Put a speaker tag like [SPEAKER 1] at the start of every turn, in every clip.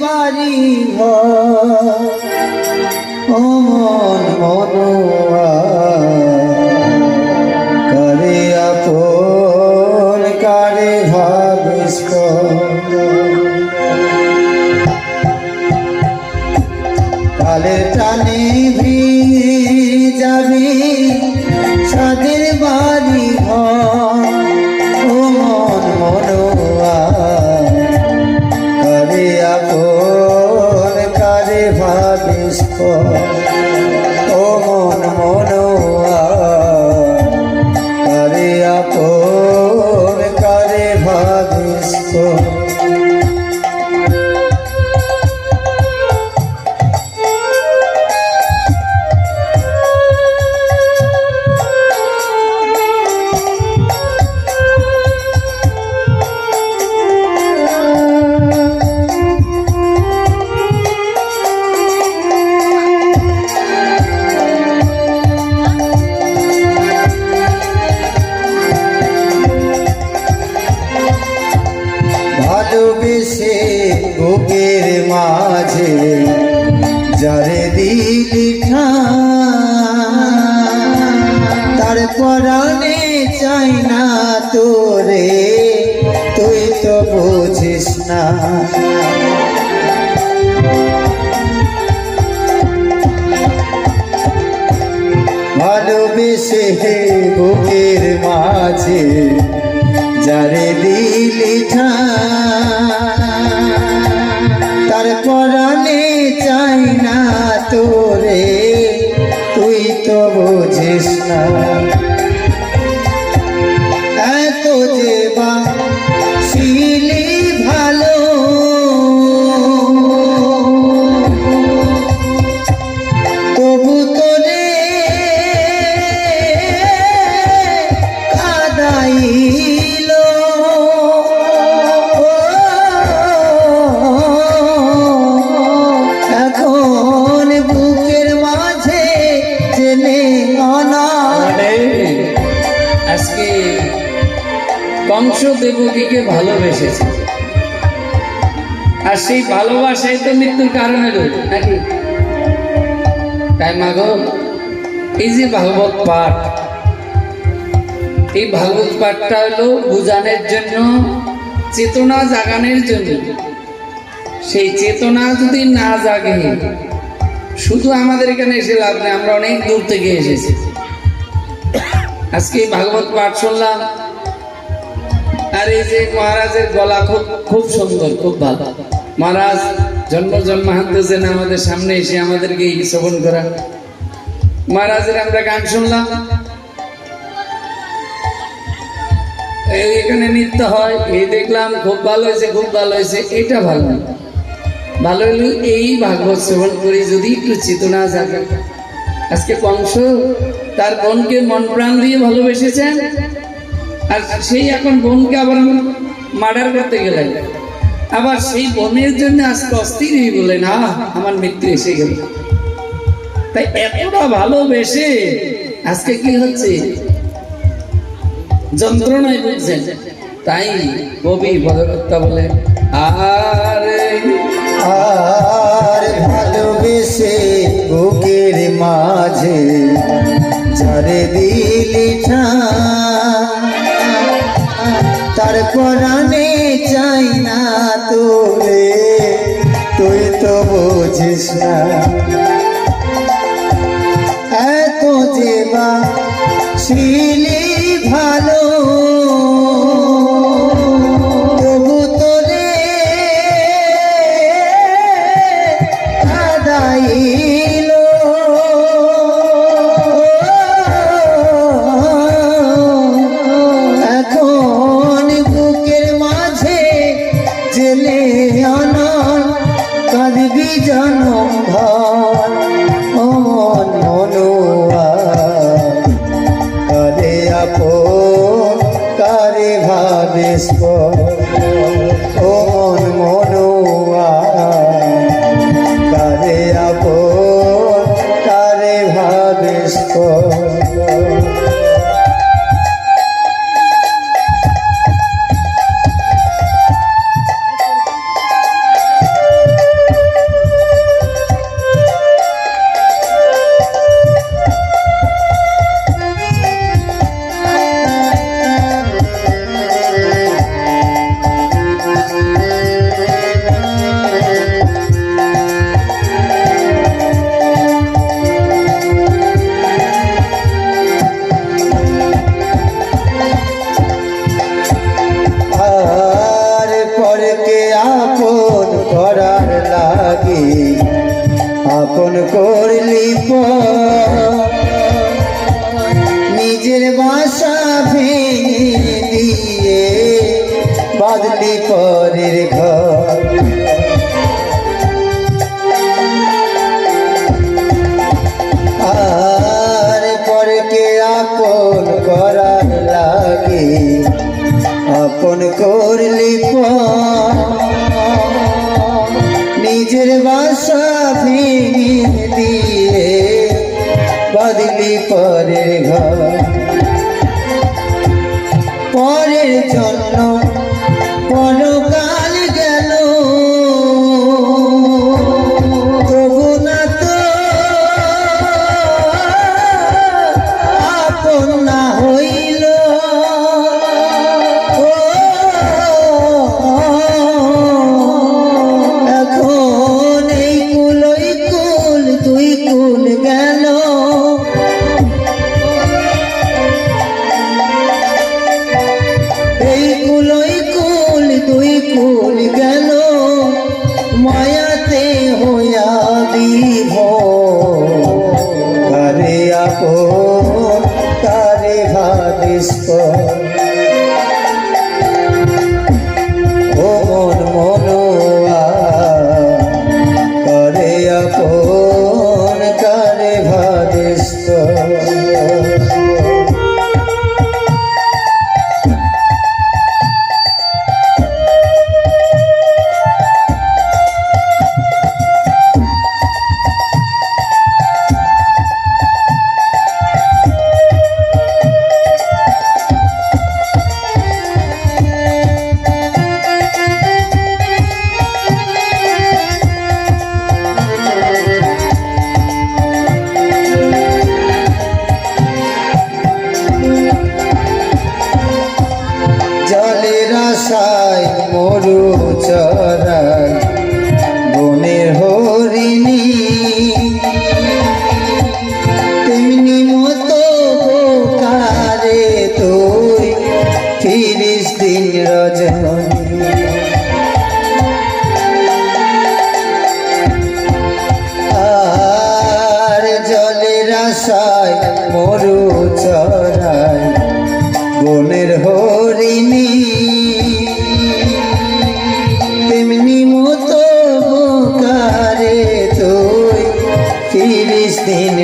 [SPEAKER 1] বাড়ি ও মন মাঝে
[SPEAKER 2] কংস দেবকীকে ভালোবেসেছে। আর সেই ভালোবাসাই তো মৃত্যুর কারণে রইল, নাকি? তাই মাগো এই যে ভাগবত পাঠ, এই ভাগবত পাঠটা হলো বুঝানোর জন্য, চেতনা জাগানোর জন্য। সেই চেতনা যদি না জাগে, শুধু আমাদের এখানে এসে লাভ নেই, আমরা অনেক দূর থেকে এসেছি। আজকে ভাগবত পাঠ শুনলাম আর এই যে মহারাজের গলা খুব খুব সুন্দর, খুব ভালো। মহারাজ, জন্ম জন্মান্তছেন আমাদের সামনে এসে আমাদেরকে এই শ্রবণ করা। মহারাজের আমরা গান শুনলাম। এখানে নৃত্য হয়, এই দেখলাম, খুব ভালো হয়েছে, খুব ভালো হয়েছে, এটা ভালো না। ভালো হলো এই ভাগবত শ্রবণ করে যদি একটু চেতনা জাগে আজকে কংস তার বোনকে মন প্রাণ দিয়ে ভালোবেসেছেন। আর সেই এখন বোনকে আবার মার্ডার করতে গেলেন। আবার সেই বোনের জন্য আজকে অস্থির হয়ে বললেন আহ আমার মৃত্যু এসে গেল। তাই এতটা ভালোবেসে আজকে কি হচ্ছে? যন্ত্রণায় বুঝছেন তাই কবি বদরত্তা বলে আরে
[SPEAKER 1] আর ভালোবেসে বুকের মাঝে যারে দিলি ঠাঁই, তার পরাণে চাই না তোরে তুই তো বুঝিস না। এত যে বা শিলি Yes, Lord. বাদলি পরের ঘর। আর পরকে আপন করার লাগে, আপন করলি নিজের বাসা ভেঙে দিয়ে বদলি পরের ঘর। পরের জন্য দিন আর জলের আশায় মরু চরায় বনের হরিণী। তেমনি মতো বোকারে তুই তিরিশ দিন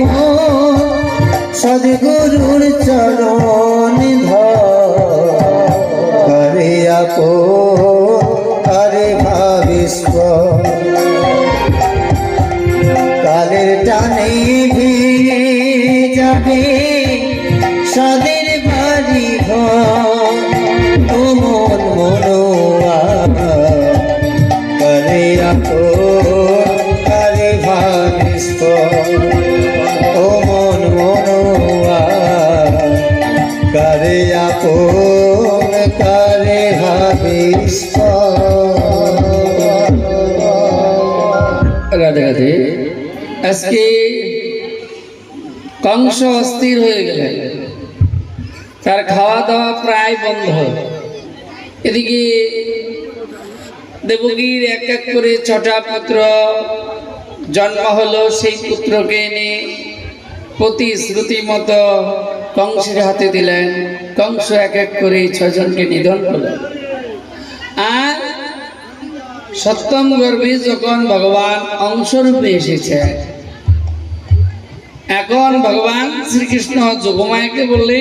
[SPEAKER 1] মন সদগুরুর চরণ ধরে।
[SPEAKER 2] রাধে আজকে কংস অস্থির হয়ে গেলেন তার খাওয়া দাওয়া প্রায় বন্ধ এদিকে দেবগীর এক এক করে ছটা পুত্র জন্ম হলো, সেই পুত্রকে এনে প্রতিশ্রুতি মতো কংসের হাতে দিলেন। কংস এক এক করে ছজনকে নিধন করলেন। সপ্তম গর্ভে যখন ভগবান অংশরূপে এসেছে এখন ভগবান শ্রীকৃষ্ণ যোগমায়াকে বললে